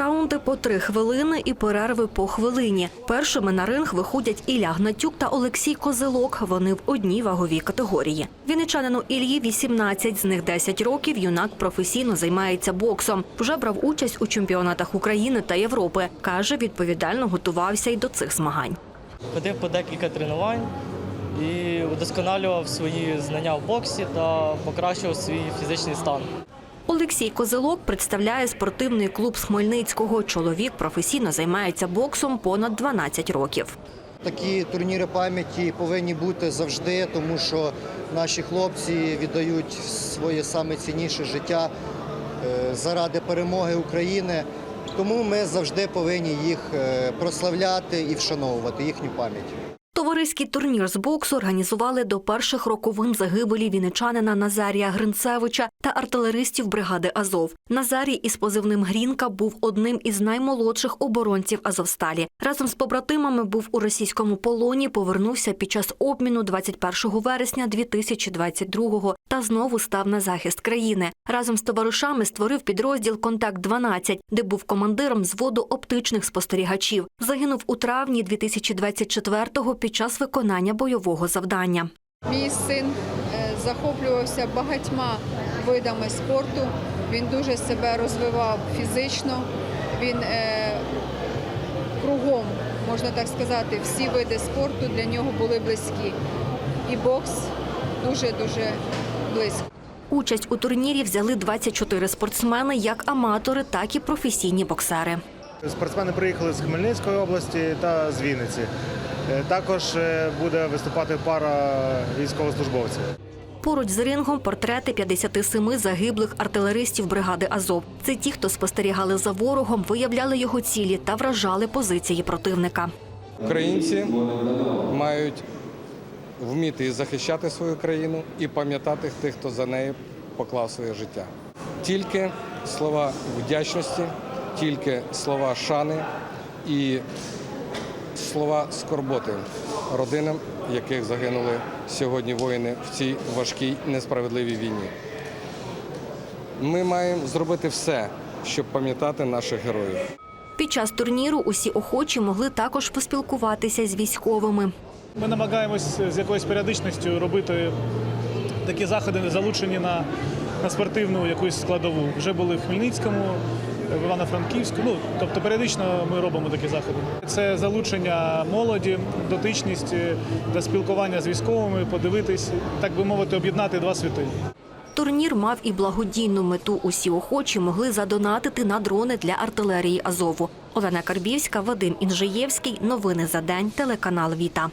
раунди по три хвилини і перерви по хвилині. Першими на ринг виходять Ілля Гнатюк та Олексій Козилок. Вони в одній ваговій категорії. Вінничанину Ільї 18, з них 10 років. Юнак професійно займається боксом. Вже брав участь у чемпіонатах України та Європи. каже, відповідально готувався й до цих змагань. Ходив по декілька тренувань і удосконалював свої знання в боксі та покращував свій фізичний стан. Олексій Козилок представляє спортивний клуб з Хмельницького. Чоловік професійно займається боксом понад 12 років. Такі турніри пам'яті повинні бути завжди, тому що наші хлопці віддають своє саме цінніше життя е, заради перемоги України. Тому ми завжди повинні їх е, прославляти і вшановувати їхню пам'ять. Товариський турнір з боксу організували до перших роковин загибелі віничанина Назарія Гринцевича та артилеристів бригади Азов. Назарій із позивним Грінка був одним із наймолодших оборонців Азовсталі. Разом з побратимами був у російському полоні, повернувся під час обміну 21 вересня 2022-го знову став на захист країни. Разом з товаришами створив підрозділ Контакт 12 де був командиром зводу оптичних спостерігачів. Загинув у травні 2024-го під час виконання бойового завдання. Мій син е, захоплювався багатьма видами спорту. Він дуже себе розвивав фізично. Він е, кругом, можна так сказати, всі види спорту для нього були близькі. І бокс дуже-дуже близько. Участь у турнірі взяли 24 спортсмени, як аматори, так і професійні боксери. Спортсмени приїхали з Хмельницької області та з Вінниці. Е, Також е, буде виступати пара військовослужбовців. Поруч з рингом портрети 57 загиблих артилеристів бригади Азов. Це ті, хто спостерігали за ворогом, виявляли його цілі та вражали позиції противника. Українці мають вміти захищати свою країну і пам'ятати тих, хто за неї поклав своє життя. Тільки слова вдячності, тільки слова шани і слова скорботи родинам, яких загинули сьогодні воїни в цій важкій несправедливій війні. Ми маємо зробити все, щоб пам'ятати наших героїв. Під час турніру усі охочі могли також поспілкуватися з військовими. Ми намагаємось з якоюсь періодичністю робити такі заходи, залучені на, на спортивну якусь складову. Вже були в Хмельницькому, в Івано-Франківську. Ну, тобто періодично ми робимо такі заходи. Це залучення молоді, дотичність е, до спілкування з військовими, подивитись, так би мовити, об'єднати два світи. Турнір мав і благодійну мету. Усі охочі могли задонатити на дрони для артилерії Азову. Олена Карбівська, Вадим Інжиєвський. Новини за день. Телеканал Віта.